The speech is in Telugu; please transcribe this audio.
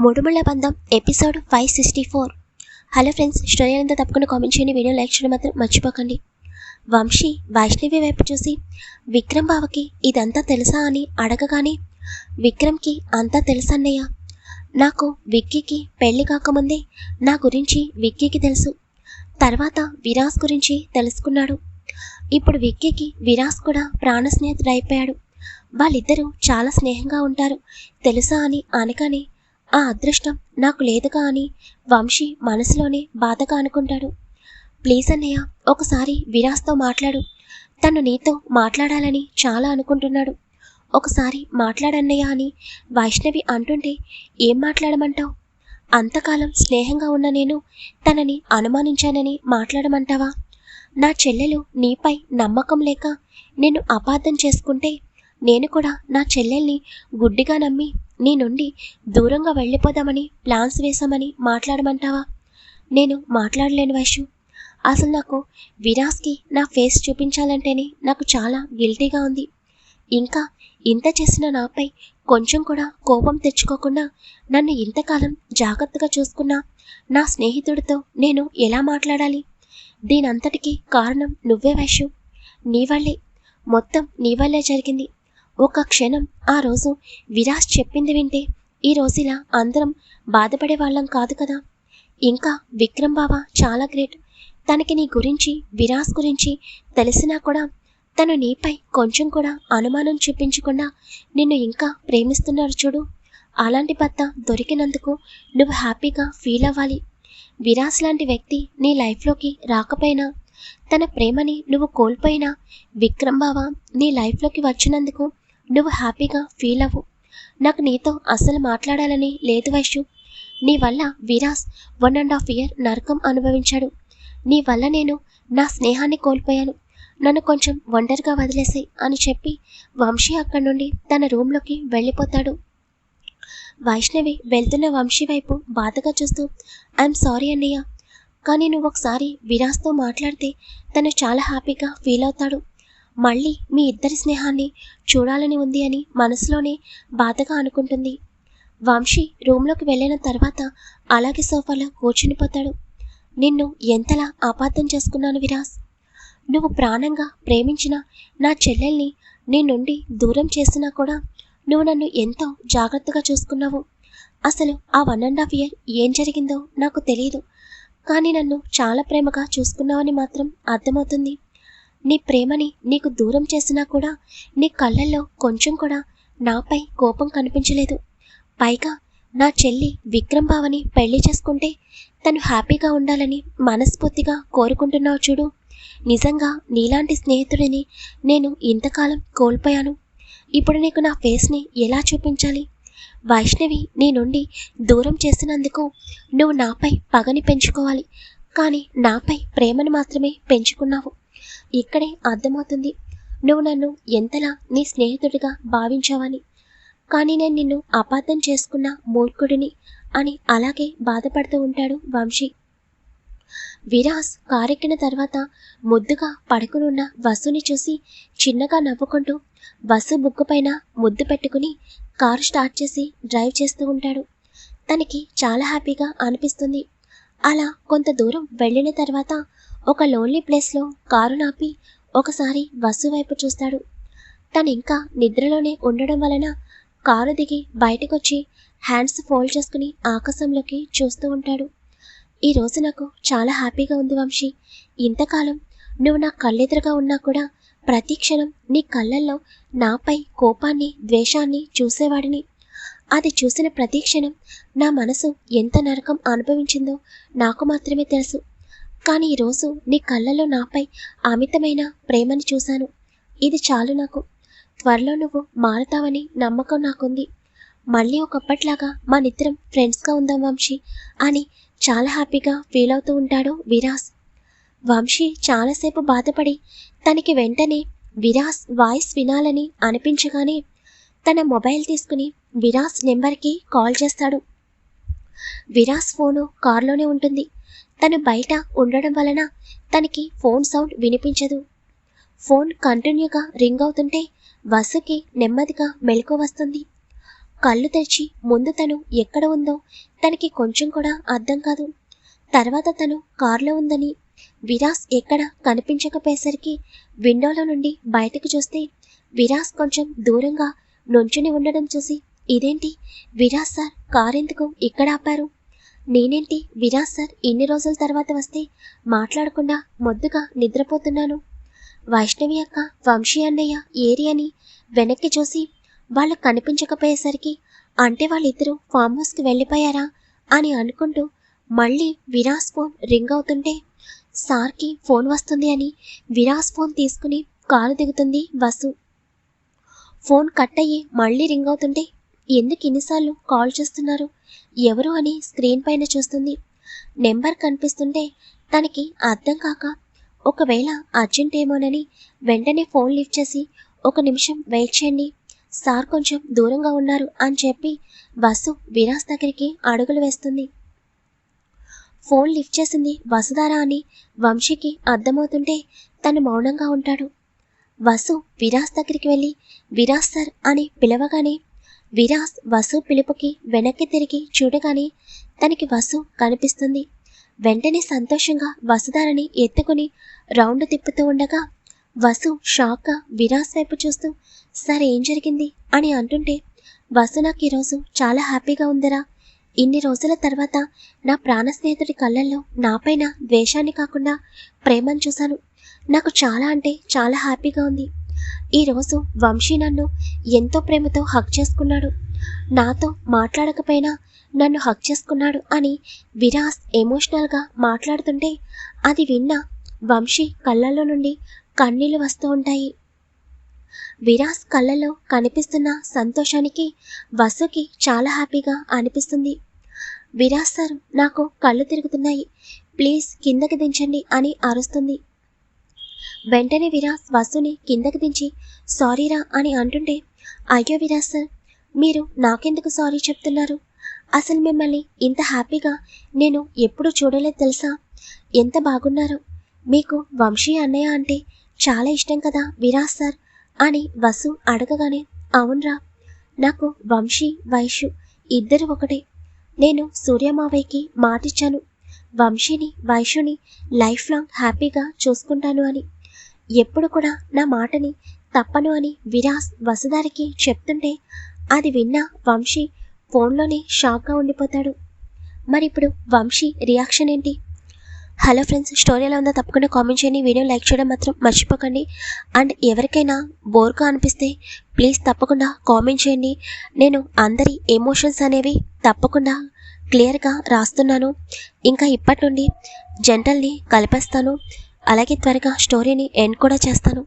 Mudumulla Bandham episode five sixty four. Hello friends story అంతా తప్పకుండా కామెంట్ చేయండి వీడియో లైక్ చేయడం మాత్రం మర్చిపోకండి. వంశీ వైష్ణవి వైపు చూసి విక్రమ్ బావకి ఇదంతా తెలుసా? అని అడగగానే విక్రమ్కి అంతా తెలుసన్నయ్య నాకు విక్కీకి పెళ్ళి కాకముందే నా గురించి విక్కీకి తెలుసు. తర్వాత విరాస్ గురించి తెలుసుకున్నాడు. ఇప్పుడు విక్కీకి విరాస్ కూడా ప్రాణ స్నేహితుడు అయిపోయాడు. వాళ్ళిద్దరూ చాలా స్నేహంగా ఉంటారు. తెలుసా? అని అనగానే ఆ అదృష్టం నాకు లేదుగా అని వంశీ మనసులోనే బాధగా అనుకుంటాడు. ప్లీజ్ అన్నయ్య ఒకసారి విరాస్తో మాట్లాడు. తను నీతో మాట్లాడాలని చాలా అనుకుంటున్నాడు. ఒకసారి మాట్లాడన్నయ్య అని వైష్ణవి అంటుంటే ఏం మాట్లాడమంటావు? అంతకాలం స్నేహంగా ఉన్న నేను తనని అనుమానించానని మాట్లాడమంటావా? నా చెల్లెలు నీపై నమ్మకం లేక నిన్ను అపార్థం చేసుకుంటే నేను కూడా నా చెల్లెల్ని గుడ్డిగా నమ్మి నీ నుండి దూరంగా వెళ్ళిపోదామని ప్లాన్స్ వేశామని మాట్లాడమంటావా? నేను మాట్లాడలేను వైషు. అసలు నాకు విరాస్కి నా ఫేస్ చూపించాలంటేనే నాకు చాలా గిల్టీగా ఉంది. ఇంకా ఇంత చేసిన నాపై కొంచెం కూడా కోపం తెచ్చుకోకుండా నన్ను ఇంతకాలం జాగ్రత్తగా చూసుకున్నా నా స్నేహితుడితో నేను ఎలా మాట్లాడాలి? దీనంతటికీ కారణం నువ్వే వైషు. నీ వల్లే. మొత్తం నీ వల్లే జరిగింది. ఒక క్షణం ఆ రోజు విరాస్ చెప్పింది వింటే ఈ రోజులా అందరం బాధపడే వాళ్ళం కాదు కదా. ఇంకా విక్రమ్ బావ చాలా గ్రేట్. తనకి నీ గురించి విరాస్ గురించి తెలిసినా కూడా తను నీపై కొంచెం కూడా అనుమానం చూపించకుండా నిన్ను ఇంకా ప్రేమిస్తున్నారు చూడు. అలాంటి భర్త దొరికినందుకు నువ్వు హ్యాపీగా ఫీల్ అవ్వాలి. విరాస్ లాంటి వ్యక్తి నీ లైఫ్లోకి రాకపోయినా తన ప్రేమని నువ్వు కోల్పోయినా విక్రమ్ బావ నీ లైఫ్లోకి వచ్చినందుకు నువ్వు హ్యాపీగా ఫీల్ అవ్వు. నాకు నీతో అస్సలు మాట్లాడాలని లేదు వైషు నీ వల్ల Viraj one and half year నరకం అనుభవించాడు. నీ వల్ల నేను నా స్నేహాన్ని కోల్పోయాను. నన్ను కొంచెం ఒంటరిగా వదిలేసాయి అని చెప్పి వంశీ అక్కడి నుండి తన రూమ్లోకి వెళ్ళిపోతాడు. వైష్ణవి వెళ్తున్న వంశీ వైపు బాధగా చూస్తూ ఐఎమ్ సారీ అన్నయ్య. కానీ నువ్వు ఒకసారి విరాస్తో మాట్లాడితే తను చాలా హ్యాపీగా ఫీల్ అవుతాడు. మళ్ళీ మీ ఇద్దరి స్నేహాన్ని చూడాలని ఉంది అని మనసులోనే బాధగా అనుకుంటుంది. వంశీ రూమ్లోకి వెళ్ళిన తర్వాత అలాగే సోఫాలో కూర్చునిపోతాడు. నిన్ను ఎంతలా అపార్థం చేసుకున్నాను విరాస్? నువ్వు ప్రాణంగా ప్రేమించిన నా చెల్లెల్ని నీ నుండి దూరం చేసినా కూడా నువ్వు నన్ను ఎంతో జాగ్రత్తగా చూసుకున్నావు. అసలు ఆ వన్ అండ్ హాఫ్ ఇయర్ ఏం జరిగిందో నాకు తెలియదు కానీ నన్ను చాలా ప్రేమగా చూసుకున్నావని మాత్రం అర్థమవుతుంది. నీ ప్రేమని నీకు దూరం చేసినా కూడా నీ కళ్ళల్లో కొంచెం కూడా నాపై కోపం కనిపించలేదు. పైగా నా చెల్లి విక్రమ్ బావని పెళ్ళి చేసుకుంటే తను హ్యాపీగా ఉండాలని మనస్ఫూర్తిగా కోరుకుంటున్నావు చూడు. నిజంగా నీలాంటి స్నేహితుడిని నేను ఇంతకాలం కోల్పోయాను. ఇప్పుడు నీకు నా ఫేస్ని ఎలా చూపించాలి? వైష్ణవి నీ నుండి దూరం చేసినందుకు నువ్వు నాపై పగని పెంచుకోవాలి. కానీ నాపై ప్రేమను మాత్రమే పెంచుకున్నావు. ఇక్కడే అర్థమవుతుంది. నువ్వు నన్ను ఎంతలా నీ స్నేహితుడిగా భావించావని. కానీ నేను నిన్ను అపార్థం చేసుకున్న మూర్ఖుడిని అని అలాగే బాధపడుతూ ఉంటాడు వంశీ. విరాస్ కారెక్కిన తర్వాత ముద్దుగా పడుకునున్న వసుని చూసి చిన్నగా నవ్వుకుంటూ వసు బుక్కు పైన ముద్దు పెట్టుకుని కారు స్టార్ట్ చేసి డ్రైవ్ చేస్తూ ఉంటాడు. తనకి చాలా హ్యాపీగా అనిపిస్తుంది. అలా కొంత దూరం వెళ్ళిన తర్వాత ఒక లోన్లీ ప్లేస్లో కారు నాపి ఒకసారి బస్సు వైపు చూస్తాడు. తను ఇంకా నిద్రలోనే ఉండడం వలన కారు దిగి బయటకొచ్చి హ్యాండ్స్ ఫోల్డ్ చేసుకుని ఆకాశంలోకి చూస్తూ ఉంటాడు. ఈ రోజు నాకు చాలా హ్యాపీగా ఉంది వంశీ. ఇంతకాలం నువ్వు నా కళ్ళెదురుగా ఉన్నా కూడా ప్రతి క్షణం నీ కళ్ళల్లో నాపై కోపాన్ని ద్వేషాన్ని చూసేవాడిని. అది చూసిన ప్రతి క్షణం నా మనసు ఎంత నరకం అనుభవించిందో నాకు మాత్రమే తెలుసు. కానీ ఈరోజు నీ కళ్ళల్లో నాపై అమితమైన ప్రేమని చూశాను. ఇది చాలు నాకు. త్వరలో నువ్వు మారుతావని నమ్మకం నాకుంది. మళ్ళీ ఒకప్పట్లాగా మనిద్దరం ఫ్రెండ్స్గా ఉందాం వంశీ అని చాలా హ్యాపీగా ఫీల్ అవుతూ ఉంటాడు విరాస్. వంశీ చాలాసేపు బాధపడి తనకి వెంటనే విరాస్ వాయిస్ వినాలని అనిపించగానే తన మొబైల్ తీసుకుని విరాస్ నెంబర్కి కాల్ చేస్తాడు. విరాస్ ఫోను కారులోనే ఉంటుంది. తను బయట ఉండడం వలన తనకి ఫోన్ సౌండ్ వినిపించదు. ఫోన్ కంటిన్యూగా రింగ్ అవుతుంటే వసుకి నెమ్మదిగా మెలకు వస్తుంది. కళ్ళు తెరిచి ముందు తను ఎక్కడ ఉందో తనకి కొంచెం కూడా అర్థం కాదు. తర్వాత తను కారులో ఉందని విరాస్ ఎక్కడ కనిపించకపోయేసరికి విండోలో నుండి బయటకు చూస్తే విరాస్ కొంచెం దూరంగా నుంచుని ఉండడం చూసి ఇదేంటి? విరాజ్ సార్ కారెందుకు ఇక్కడ ఆపారు? నేనేంటి విరాజ్ సార్ ఇన్ని రోజుల తర్వాత వస్తే మాట్లాడకుండా మొద్దుగా నిద్రపోతున్నాను? వైష్ణవి అక్క వంశీ అన్నయ్య ఏరియాని వెనక్కి చూసి వాళ్ళు కనిపించకపోయేసరికి అంటే వాళ్ళిద్దరూ ఫామ్ హౌస్కి వెళ్ళిపోయారా అని అనుకుంటూ మళ్ళీ విరాజ్ ఫోన్ రింగ్ అవుతుంటే సార్కి ఫోన్ వస్తుంది అని విరాజ్ ఫోన్ తీసుకుని కారు దిగుతుంది వసు. ఫోన్ కట్ అయ్యి మళ్ళీ రింగ్ అవుతుంటే ఎందుకు ఇన్నిసార్లు కాల్ చేస్తున్నారు? ఎవరు అని స్క్రీన్ పైన చూస్తుంది. నెంబర్ కనిపిస్తుంటే తనకి అర్థం కాక ఒకవేళ అర్జెంట్ ఏమోనని వెంటనే ఫోన్ లిఫ్ట్ చేసి ఒక నిమిషం వెయిట్ చేయండి. సార్ కొంచెం దూరంగా ఉన్నారు అని చెప్పి బస్సు విరాస్ దగ్గరికి అడుగులు వేస్తుంది. ఫోన్ లిఫ్ట్ చేసింది వసుధారా అని వంశీకి అర్థమవుతుంటే తను మౌనంగా ఉంటాడు. వసు విరాస్ దగ్గరికి వెళ్ళి విరాస్ సార్ అని పిలవగానే విరాస్ వసు పిలుపుకి వెనక్కి తిరిగి చూడగానే తనకి వసు కనిపిస్తుంది. వెంటనే సంతోషంగా వసుధారని ఎత్తుకుని రౌండ్ తిప్పుతూ ఉండగా వసు షాక్గా విరాస్ వైపు చూస్తూ సార్ ఏం జరిగింది? అని అంటుంటే వసు నాకు ఈరోజు చాలా హ్యాపీగా ఉందిరా. ఇన్ని రోజుల తర్వాత నా ప్రాణ స్నేహితుడి కళ్ళల్లో నాపైన ద్వేషాన్ని కాకుండా ప్రేమను చూశాను. నాకు చాలా అంటే చాలా హ్యాపీగా ఉంది. ఈరోజు వంశీ నన్ను ఎంతో ప్రేమతో హక్ చేసుకున్నాడు. నాతో మాట్లాడకపోయినా నన్ను హక్ చేసుకున్నాడు అని విరాస్ ఎమోషనల్గా మాట్లాడుతుంటే అది విన్న వంశీ కళ్ళల్లో నుండి కన్నీళ్ళు వస్తూ ఉంటాయి. విరాస్ కళ్ళల్లో కనిపిస్తున్న సంతోషానికి వసుకి చాలా హ్యాపీగా అనిపిస్తుంది. విరాస్ సార్ నాకు కళ్ళు తిరుగుతున్నాయి. ప్లీజ్ కిందకి దించండి అని అరుస్తుంది. వెంటనే విరాస్ వసుని కిందకి దించి సారీరా అని అంటుంటే అయ్యో విరాస్ సార్ మీరు నాకెందుకు సారీ చెప్తున్నారు? అసలు మిమ్మల్ని ఇంత హ్యాపీగా నేను ఎప్పుడు చూడలేదు తెలుసా? ఎంత బాగున్నారో? మీకు వంశీ అన్నయ్య అంటే చాలా ఇష్టం కదా విరాస్ సార్? అని వసు అడగగానే అవునరా నాకు వంశీ వైషు ఇద్దరు ఒకటే. నేను సూర్యమావయ్యకి మాటిచ్చాను. వంశీని వైషుని లైఫ్ లాంగ్ హ్యాపీగా చూసుకుంటాను అని. ఎప్పుడు కూడా నా మాటని తప్పను అని విరాస్ వసుదారికి చెప్తుంటే అది విన్న వంశీ ఫోన్లోనే షాక్గా ఉండిపోతాడు. మరి ఇప్పుడు వంశీ రియాక్షన్ ఏంటి? హలో ఫ్రెండ్స్ స్టోరీ ఎలా ఉందో తప్పకుండా కామెంట్ చేయండి. వీడియో లైక్ చేయడం మాత్రం మర్చిపోకండి. అండ్ ఎవరికైనా బోర్గా అనిపిస్తే ప్లీజ్ తప్పకుండా కామెంట్ చేయండి. నేను అందరి ఎమోషన్స్ అనేవి తప్పకుండా క్లియర్గా రాస్తున్నాను. ఇంకా ఇప్పటి నుండి జంటల్ని కలిపేస్తాను. అలాగే త్వరగా స్టోరీని ఎండ్ కూడా చేస్తాను.